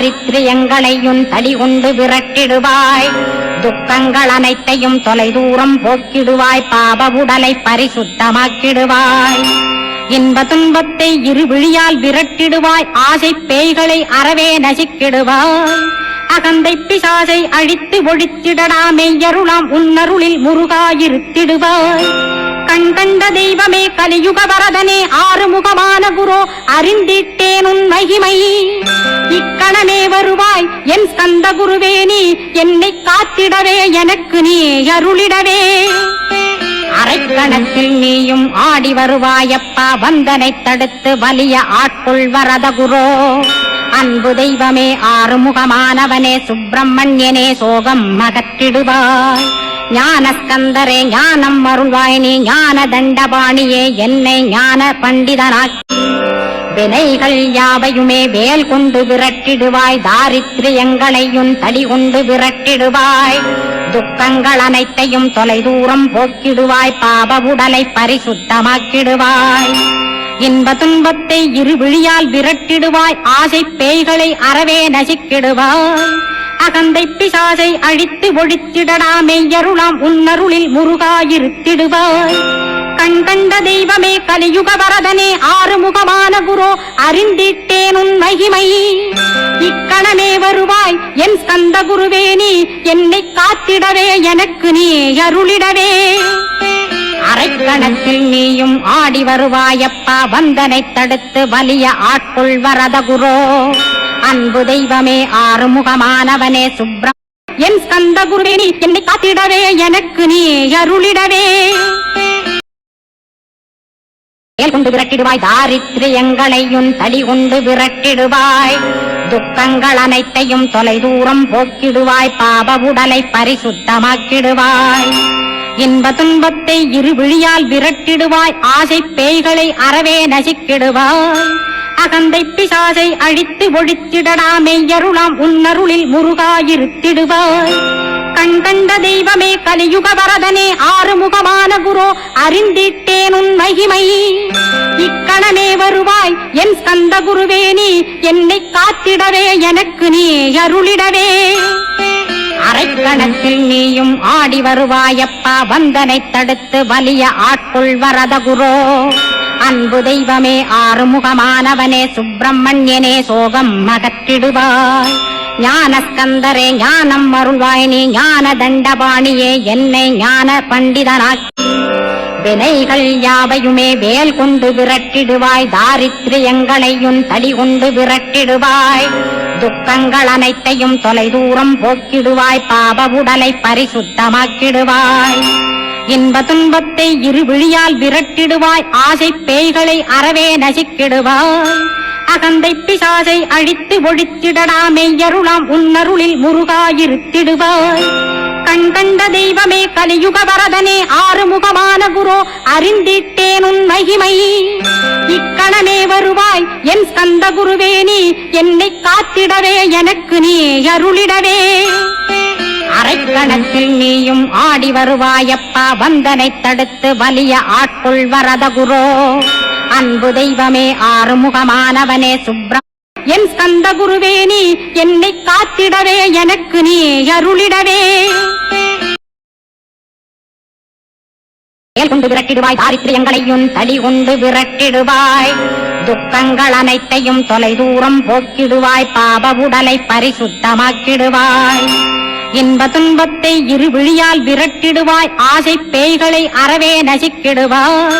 தாரித்ரியங்களையும் தடி கொண்டு விரட்டிடுவாய். துக்கங்கள் அனைத்தையும் தொலைதூரம் போக்கிடுவாய். பாப உடலை பரிசுத்தமாக்கிடுவாய். இன்ப துன்பத்தை இருவிழியால் விரட்டிடுவாய். ஆசை பேய்களை அறவே நசிக்கிடுவாய். அகந்தை பிசாசை அழித்து ஒழித்திடடாமே எருளாம் உன்னருளில் முருகாயிருத்திடுவாய். கண் கண்ட தெய்வமே கலியுக வரதனே ஆறுமுகமான குரோ அறிந்திட்டேன் உன் மகிமை. சரணமே வருவாய். என் ஸ்கந்த குருவே நீ என்னை காத்திடவே எனக்கு நீ அருளிடவே. அரைக்கணத்தில் நீயும் ஆடி வருவாயப்பா வந்தனை தடுத்து வலிய ஆட்கொள் வரத குரோ அன்பு தெய்வமே ஆறுமுகமானவனே சுப்பிரமணியனே சோகம் அகற்றிடுவாய். ஞானஸ்கந்தரே ஞானம் அருள்வாய் நீ ஞான தண்டபாணியே என்னை ஞான பண்டிதனாக்கி வினைகள் யாவையுமே வேல் கொண்டு விரட்டிடுவாய் தாரித்ரியங்களையும் தடி கொண்டு விரட்டிடுவாய். துக்கங்கள் அனைத்தையும் தொலைதூரம் போக்கிடுவாய் பாப உடலை பரிசுத்தமாக்கிடுவாய். இன்ப துன்பத்தை இருவிழியால் விரட்டிடுவாய் ஆசை பேய்களை அறவே நசிக்கிடுவாய். அகந்தை பிசாசை அழித்து ஒழித்திடடாமே எருளாம் உன்னருளில் முருகாயிருத்திடுவாய். கண் கண்ட தெய்வமே கலியுக வரதனே ஆறுமுகமா குரோ அறிந்திட்டேன் உன் மகிமை. இக்கணமே வருவாய் என் ஸ்கந்த குருவே நீ என்னை காத்திடவே எனக்கு நீ அருளிடவே. அரைக்கணத்தில் நீயும் ஆடி வருவாயப்பா வந்தனை தடுத்து வலிய ஆட்கொள் வரத குரோ அன்பு தெய்வமே ஆறுமுகமானவனே சுப்ரம் என் ஸ்கந்த குருவே நீ என்னை காத்திடவே எனக்கு நீ அருளிடவே. மேல் கொண்டு விரட்டிடுவாய். தாரித்ரியங்களையும் தடி கொண்டு விரட்டிடுவாய். துக்கங்கள் அனைத்தையும் தொலைதூரம் போக்கிடுவாய். பாப உடலை பரிசுத்தமாக்கிடுவாய். இன்ப துன்பத்தை இரு விழியால் விரட்டிடுவாய். ஆசை பேய்களை அறவே நசிக்கிடுவாய். அகந்தை பிசாசை அழித்து ஒழித்திடடாமே. அருளாம் உன்னருளில் முருகாயிருத்திடுவாய் கண் கண்ட தெய்வமே கலியுக வரதனே ஆறுமுகமான குரு அறிந்திட்டேன் உன் மகிமை. இக்கணமே வருவாய் என் ஸ்கந்த குருவே நீ என்னை காத்திடவே எனக்கு நீ அருளிடவே. அரைக்கணத்தில் நீயும் ஆடி வருவாயப்பா வந்தனை தடுத்து வலிய ஆட்கொள் வரத குரோ. அன்பு தெய்வமே ஆறுமுகமானவனே சுப்பிரமணியனே சோகம் அகற்றிடுவாய். ஞானஸ்கந்தரே ஞானம் அருள்வாயினி ஞான தண்டபாணியே என்னை ஞான பண்டிதனாக்கி. வினைகள் யாவையுமே வேல் கொண்டு விரட்டிடுவாய் தாரித்ரியங்களையும் தடி கொண்டு விரட்டிடுவாய். துக்கங்கள் அனைத்தையும் தொலைதூரம் போக்கிடுவாய் பாப உடலை பரிசுத்தமாக்கிடுவாய். இன்ப துன்பத்தை இருவிழியால் விரட்டிடுவாய் ஆசை பேய்களை அறவே நசிக்கிடுவாய். அகந்தை பிசாசை அழித்து ஒழித்திடடாமே எருளாம் உன்னருளில் முருகாயிருத்திடுவாய். கண் கண்ட தெய்வமே கலியுக வரதனே ஆறுமுகமான குரோ அறிந்திட்டேன் உன் மகிமை. இக்கணமே வருவாய் என் ஸ்கந்த குருவே நீ என்னை காத்திடவே எனக்கு நீ அருளிடவே. அரைக்கணத்தில் நீயும் ஆடி வருவாயப்பா வந்தனை தடுத்து வலிய ஆட்கொள் வரத குரோ. அன்பு தெய்வமே ஆறுமுகமானவனே சுப்ரம் என் ஸ்கந்த குருவே நீ என்னை காத்திடவே எனக்கு நீ அருளிடவே. கொண்டு விரட்டிடுவாய் தாரித்திரியங்களையும் தடி கொண்டு விரட்டிடுவாய். துக்கங்கள் அனைத்தையும் தொலைதூரம் போக்கிடுவாய் பாப உடலை பரிசுத்தமாக்கிடுவாய். இன்ப துன்பத்தை இருவிழியால் விரட்டிடுவாய் ஆசை பேய்களை அறவே நசிக்கிடுவாய்.